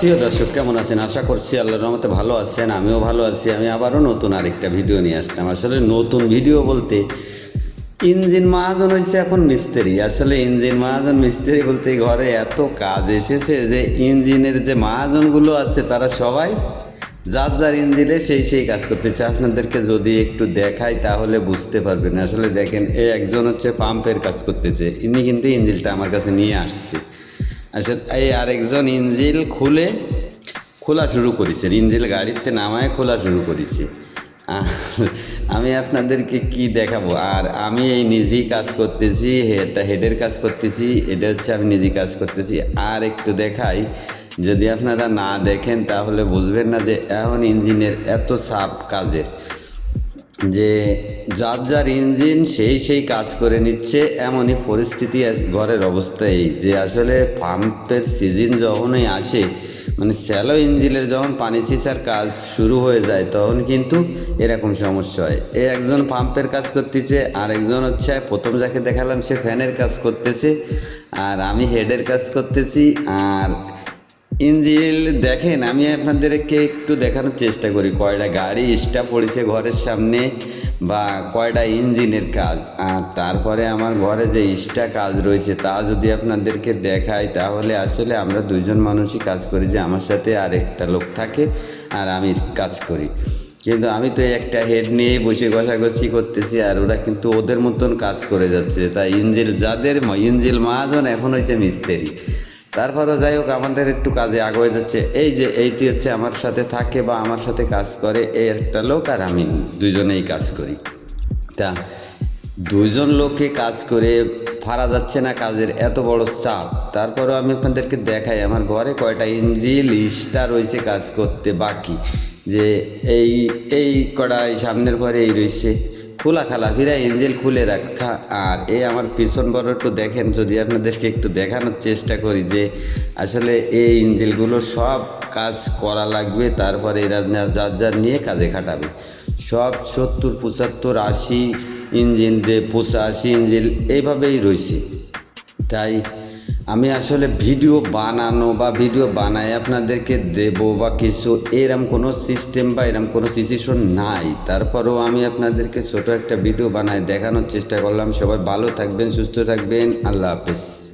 প্রিয় দর্শক, কেমন আছেন? আশা করছি আল্লাহর রহমতে ভালো আছেন, আমিও ভালো আছি, আমি আবারও নতুন আরেকটা ভিডিও নিয়ে আসলাম। আসলে নতুন ভিডিও বলতে ইঞ্জিন মহাজন হয়েছে এখন মিস্ত্রি। আসলে ইঞ্জিন মহাজন মিস্ত্রি বলতে ঘরে এত কাজ এসেছে যে ইঞ্জিনের যে মহাজনগুলো আছে, তারা সবাই যার যার ইঞ্জিনে সেই সেই কাজ করতেছে। আপনাদেরকে যদি একটু দেখাই, তাহলে বুঝতে পারবেন। আসলে দেখেন এই একজন হচ্ছে পাম্পের কাজ করতেছে। ইনি কিন্তু ইঞ্জিলটা আমার কাছে নিয়ে আসছে। আসলে এই আরেকজন ইঞ্জিল খুলে, খোলা শুরু করেছে। ইঞ্জিল গাড়িতে নামায়, খোলা শুরু করেছি। আমি আপনাদেরকে কি দেখাবো? আর আমি এই নিজেই কাজ করতেছি এটা হেডের কাজ করতেছি, এটা হচ্ছে আমি নিজেই কাজ করতেছি। আর একটু দেখাই যদি আপনারা না দেখেন, তাহলে বুঝবেন না যে এখন ইঞ্জিনের এত চাপ কাজের। যে যার যার ইঞ্জিন সেই সেই কাজ করে নিচ্ছে, এমনই পরিস্থিতি ঘরের অবস্থা এই যে আসলে পাম্পের সিজন যখনই আসে মানে স্যালো ইঞ্জিনের যখন পানি সিসার কাজ শুরু হয়ে যায়, তখন কিন্তু এরকম সমস্যা হয়। এ একজন পাম্পের কাজ করতেছে আর একজন হচ্ছে, প্রথম যাকে দেখালাম সে ফ্যানের কাজ করতেছে, আর আমি হেডের কাজ করতেছি, আর ইঞ্জিল, দেখেন, আমি আপনাদেরকে একটু দেখানোর চেষ্টা করি। কয়টা গাড়ি স্টাফ পড়েছে ঘরের সামনে বা কয়টা ইঞ্জিনের কাজ? আর তারপরে আমার ঘরে যে ইস্টা কাজ রয়েছে, তা যদি আপনাদেরকে দেখাই, তাহলে আসলে আমরা দুজন মানুষই কাজ করি যে আমার সাথে আরেকটা লোক থাকে আর আমি কাজ করি। কিন্তু আমি তো একটা হেড নিয়ে বসে ঘষাঘষি করতেছি আর ওরা কিন্তু ওদের মতন কাজ করে যাচ্ছে। তাই ইঞ্জিল যাদের ইঞ্জিল মহাজন এখন হয়েছে মিস্ত্রি। তারপরও যাই হোক, আমাদের একটু কাজে আগে যাচ্ছে। এই যে এইটি হচ্ছে আমার সাথে থাকে বা আমার সাথে কাজ করে এই একটা লোক আর আমি দুজনেই কাজ করি। তা দুইজন লোকে কাজ করে ফারা যাচ্ছে না কাজের, এত বড় চাপ। তারপরেও আমি আপনাদেরকে দেখাই, আমার ঘরে কয়টা ইঞ্জিল ইস্টা রয়েছে কাজ করতে বাকি। যে এই এই কটা এই সামনের ঘরে এই রয়েছে। খোলা খালা ফিরা ইঞ্জিল খুলে রাখা। আর এই আমার পিছন বড় একটু দেখেন, যদি আপনাদেরকে একটু দেখানোর চেষ্টা করি যে আসলে এই ইঞ্জিলগুলো সব কাজ করা লাগবে, তারপরে এরা যার যার নিয়ে কাজে খাটাবে। সব সত্তর, পঁচাত্তর, আশি ইঞ্জিন যে পঁচাশি ইঞ্জিন এইভাবেই রয়েছে। তাই আমি আসলে ভিডিও বানানো বা ভিডিও বানাই আপনাদেরকে দেব বা কিছু, এরম কোনো সিস্টেম বা এরম কোনো সিচুয়েশন নাই। তারপরেও আমি আপনাদেরকে ছোট একটা ভিডিও বানাই দেখানোর চেষ্টা করলাম। সবাই ভালো থাকবেন, সুস্থ থাকবেন। আল্লাহ হাফেজ।